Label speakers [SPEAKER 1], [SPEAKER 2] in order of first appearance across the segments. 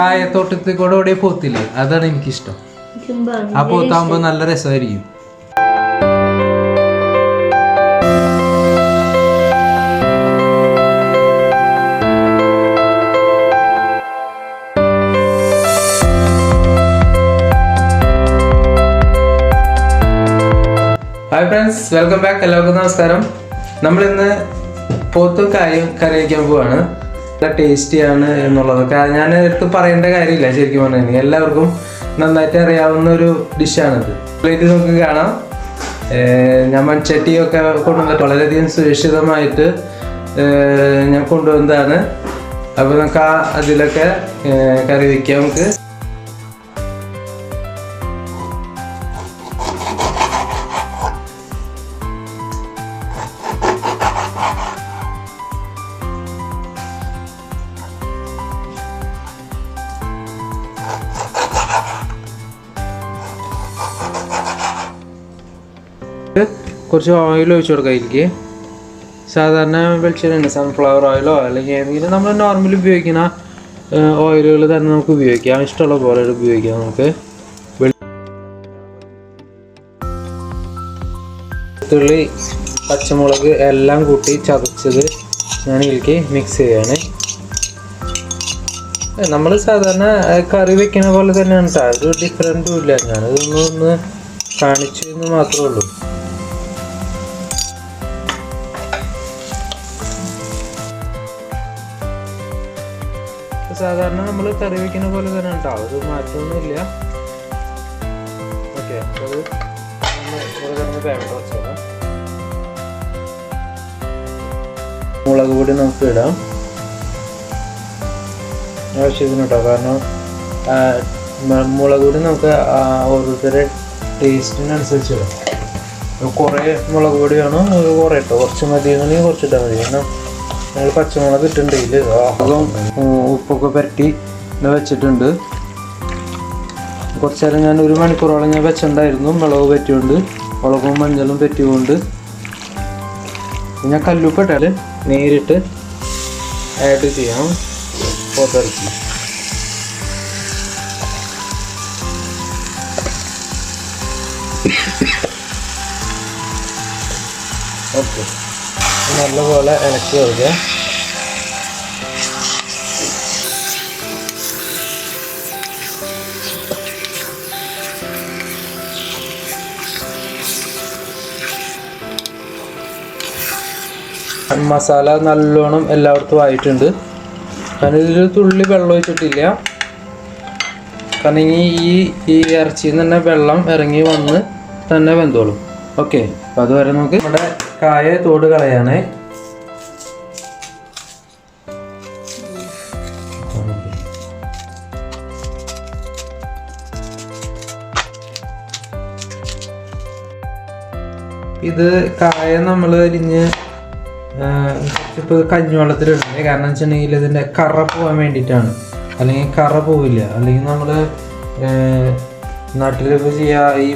[SPEAKER 1] കായത്തോട്ടത്തിൽ കൂടെ ഓടിയ പോത്തില്ലേ? അതാണ് എനിക്കിഷ്ടം. ആ പോത്താകുമ്പോ നല്ല രസമായിരിക്കും. ഹായ് ഫ്രണ്ട്സ് വെൽക്കം ബാക്ക് എല്ലാവർക്കും നമസ്കാരം. നമ്മൾ ഇന്ന് പോത്തും കായും വയ്ക്കാൻ പോവാണ്. നല്ല ടേസ്റ്റിയാണ് എന്നുള്ളതൊക്കെ അത് ഞാൻ എടുത്ത് പറയേണ്ട കാര്യമില്ല ശരിക്കും പറഞ്ഞു. എല്ലാവർക്കും നന്നായിട്ട് അറിയാവുന്ന ഒരു ഡിഷാണിത്. പ്ലേറ്റ് നമുക്ക് കാണാം. ഞാൻ മൺചട്ടിയൊക്കെ കൊണ്ടുവന്നിട്ട് വളരെയധികം സുരക്ഷിതമായിട്ട് ഞാൻ കൊണ്ടുവന്നതാണ്. അപ്പോൾ നമുക്ക് ആ അതിലൊക്കെ കറി വയ്ക്കാം നമുക്ക്. കുറച്ച് ഓയിൽ ഒഴിച്ചു കൊടുക്കാം എനിക്ക് സാധാരണ വെളിച്ചെണ്ണ സൺഫ്ലവർ ഓയിലോ അല്ലെങ്കിൽ ഏതെങ്കിലും നമ്മൾ നോർമലി ഉപയോഗിക്കുന്ന ഓയിലുകൾ തന്നെ നമുക്ക് ഉപയോഗിക്കാം. ഇഷ്ടമുള്ള പോലെ ഉപയോഗിക്കാം നമുക്ക്. വെളുത്തുള്ളി പച്ചമുളക് എല്ലാം കൂട്ടി ചതച്ചത് ഞാൻ ഇതിലേക്ക് മിക്സ് ചെയ്യാണ്. നമ്മൾ സാധാരണ കറി വെക്കുന്ന പോലെ തന്നെയാണ് കേട്ടോ. ഒരു ഡിഫറന്റും ഇല്ല. ഞാനിതൊന്നും ഒന്ന് കാണിച്ചു എന്ന് മാത്രമേ ഉള്ളൂ. സാധാരണ നമ്മൾ കറി വയ്ക്കുന്ന പോലെ തന്നെ ഉണ്ടാവും അത് മാറ്റമൊന്നുമില്ല ഓക്കെ അത് വെച്ചോളാം. മുളക് പൊടി നമുക്ക് ഇടാം. ആവശ്യത്തിന് കേട്ടോ കാരണം മുളക് പൊടി നമുക്ക് ഓരോരുത്തരുടെ ടേസ്റ്റിനനുസരിച്ച് ഇടാം. കുറേ മുളക് പൊടി വേണം കുറേ ഇട്ടോ. കുറച്ച് മതി എന്നുണ്ടെങ്കിൽ കുറച്ചിട്ടാൽ മതി. കാരണം ഞങ്ങൾ പച്ചമുളക് ഇട്ടിട്ടുണ്ടെങ്കിൽ അതും ഉപ്പൊക്കെ പുരട്ടി വെച്ചിട്ടുണ്ട്. കുറച്ച് നേരം ഞാൻ ഒരു മണിക്കൂറോളം ഞാൻ വെച്ചിട്ടുണ്ടായിരുന്നു. മുളക് പറ്റിയുണ്ട് മുളകും മഞ്ഞളും പറ്റിയുണ്ട്. ഞാൻ കല്ലുപ്പിട്ടാൽ നേരിട്ട് ആഡ് ചെയ്യാം. പുതർക്കി ഓക്കെ നല്ലപോലെ ഇളക്കി കൊടുക്കുക. മസാല നല്ലോണം എല്ലായിടത്തും ആയിട്ടുണ്ട്. അതിനൊരു തുള്ളി വെള്ളം ഒഴിച്ചിട്ടില്ല. കാരണം ഈ ഈ ഇറച്ചിയിൽ നിന്ന് തന്നെ വെള്ളം ഇറങ്ങി വന്ന് തന്നെ വെന്തോളും. ഓക്കെ അപ്പൊ അതുവരെ നമുക്ക് നമ്മുടെ കായ തോട് കളയാണേ. ഇത് കായ നമ്മൾ അരിഞ്ഞ് ഇപ്പോൾ കഞ്ഞിവെള്ളത്തിലിടുന്നത് കാരണം വെച്ചിട്ടുണ്ടെങ്കിൽ ഇതിന്റെ കറ പോകാൻ വേണ്ടിയിട്ടാണ്. അല്ലെങ്കിൽ കറ പോവില്ല. അല്ലെങ്കിൽ നമ്മൾ നാട്ടിലിപ്പോൾ ചെയ്യുക ഈ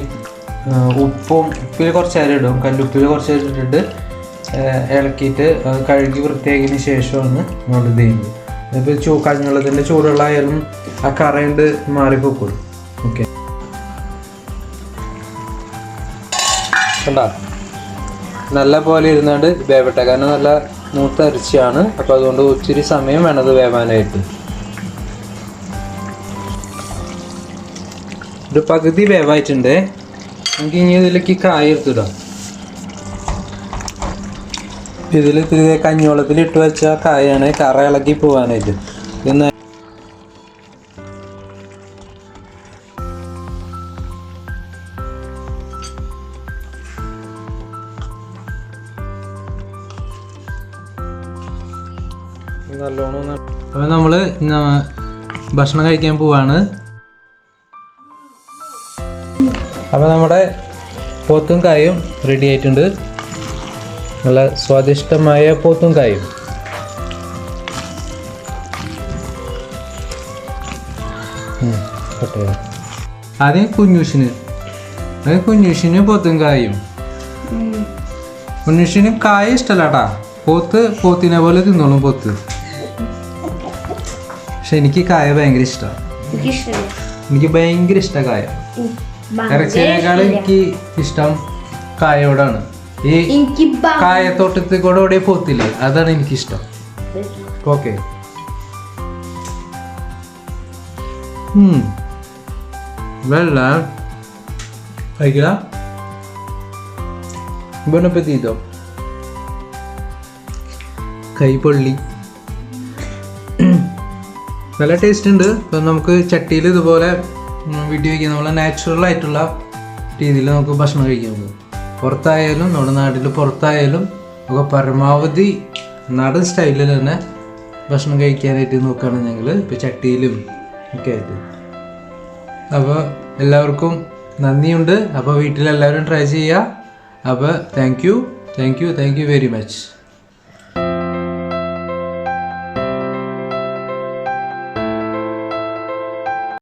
[SPEAKER 1] ഉപ്പും ഉപ്പിൽ കുറച്ച് അരി ഇടും. കല്ലുപ്പിൽ കുറച്ച് അരി ഇട്ടിട്ട് ഇളക്കിയിട്ട് കഴുകി വൃത്തിയാക്കിയതിന് ശേഷമാണ് നമ്മൾ ഇത് ചെയ്യുന്നത്. ഇപ്പോൾ ചൂ കഞ്ഞുള്ളതിന്റെ ചൂടുള്ളായാലും ആ കറയുണ്ട് മാറിപ്പോക്കുള്ളൂ ഓക്കെ. കണ്ടാ? നല്ല പോലെ ഇരുന്നുകൊണ്ട് വേവട്ടെ. കാരണം നല്ല മൂത്ത അരിച്ചാണ് അപ്പോൾ അതുകൊണ്ട് ഒത്തിരി സമയം വേണത് വേവാനായിട്ട്. ഒരു പകുതി വേവായിട്ടുണ്ട്. നമുക്ക് ഇനി ഇതിലേക്ക് കായ എടുത്തിടാം. ഇതിൽ ഇത്തിരി കഞ്ഞിവെള്ളത്തിൽ ഇട്ട് വെച്ച കായാണ് കറ ഇളക്കി പോകാനായിട്ട് ഇന്ന് നല്ലോണം അപ്പം നമ്മൾ ഭക്ഷണം കഴിക്കാൻ പോവാണ്. അപ്പോൾ നമ്മുടെ പോത്തും കായും റെഡി ആയിട്ടുണ്ട്. നല്ല സ്വാദിഷ്ടമായ പോത്തും കായും. ആദ്യം കുഞ്ഞൂഷിന്. അത് കുഞ്ഞൂഷിന് പോത്തും കായും. കുഞ്ഞൂഷിന് കായ ഇഷ്ടമല്ലാട്ടാ പോത്ത് പോത്തിനെ പോലെ തിന്നോളും പോത്ത്. പക്ഷെ എനിക്ക് കായ ഭയങ്കര ഇഷ്ടമാണ്
[SPEAKER 2] എനിക്ക്
[SPEAKER 1] ഭയങ്കര ഇഷ്ട കായ. ഇറച്ചിയേക്കാളും എനിക്ക് ഇഷ്ടം കായോടാണ് ഈ കായത്തോട്ടത്തിൽ കൂടെ ഇവിടെ പോത്തില്ലേ അതാണ് എനിക്കിഷ്ടം. ഓക്കെ. വെള്ള. കഴിക്കുക ബുon appetito കൈ പൊള്ളി നല്ല ടേസ്റ്റ് ഉണ്ട്. അപ്പം നമുക്ക് ചട്ടിയിൽ ഇതുപോലെ വീട്ടിൽ നമ്മളെ നാച്ചുറൽ ആയിട്ടുള്ള രീതിയിൽ നമുക്ക് ഭക്ഷണം കഴിക്കാൻ പോകും പുറത്തായാലും നമ്മുടെ നാട്ടിൽ പുറത്തായാലും ഒക്കെ പരമാവധി നാടൻ സ്റ്റൈലിൽ തന്നെ ഭക്ഷണം കഴിക്കാനായിട്ട് ഞങ്ങൾ ഇപ്പോൾ ചട്ടിയിലും ഒക്കെ ആയിട്ട്. അപ്പോൾ എല്ലാവർക്കും നന്ദിയുണ്ട്. അപ്പോൾ വീട്ടിലെല്ലാവരും ട്രൈ ചെയ്യുക. അപ്പോൾ thank you thank you thank you very much